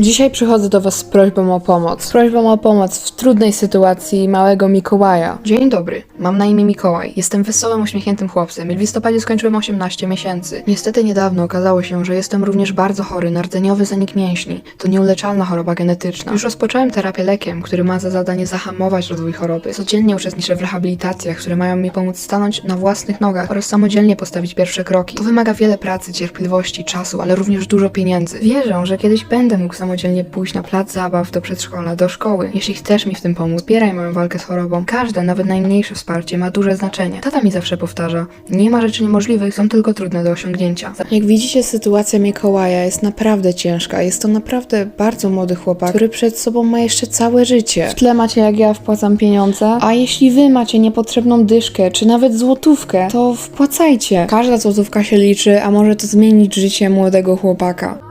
Dzisiaj przychodzę do Was z prośbą o pomoc. Prośbą o pomoc w trudnej sytuacji małego Mikołaja. Dzień dobry, mam na imię Mikołaj. Jestem wesołym, uśmiechniętym chłopcem i w listopadzie skończyłem 18 miesięcy. Niestety niedawno okazało się, że jestem również bardzo chory na rdzeniowy zanik mięśni. To nieuleczalna choroba genetyczna. Już rozpocząłem terapię lekiem, który ma za zadanie zahamować rozwój choroby. Codziennie uczestniczę w rehabilitacjach, które mają mi pomóc stanąć na własnych nogach oraz samodzielnie postawić pierwsze kroki. To wymaga wiele pracy, cierpliwości, czasu, ale również dużo pieniędzy. Wierzę, że kiedyś będę mógł samodzielnie pójść na plac zabaw, do przedszkola, do szkoły. Jeśli chcesz mi w tym pomóc, wspieraj moją walkę z chorobą. Każde, nawet najmniejsze wsparcie ma duże znaczenie. Tata mi zawsze powtarza, nie ma rzeczy niemożliwych, są tylko trudne do osiągnięcia. Jak widzicie, sytuacja Mikołaja jest naprawdę ciężka. Jest to naprawdę bardzo młody chłopak, który przed sobą ma jeszcze całe życie. W tle macie, jak ja wpłacam pieniądze, a jeśli wy macie niepotrzebną dyszkę, czy nawet złotówkę, to wpłacajcie. Każda złotówka się liczy, a może to zmienić życie młodego chłopaka.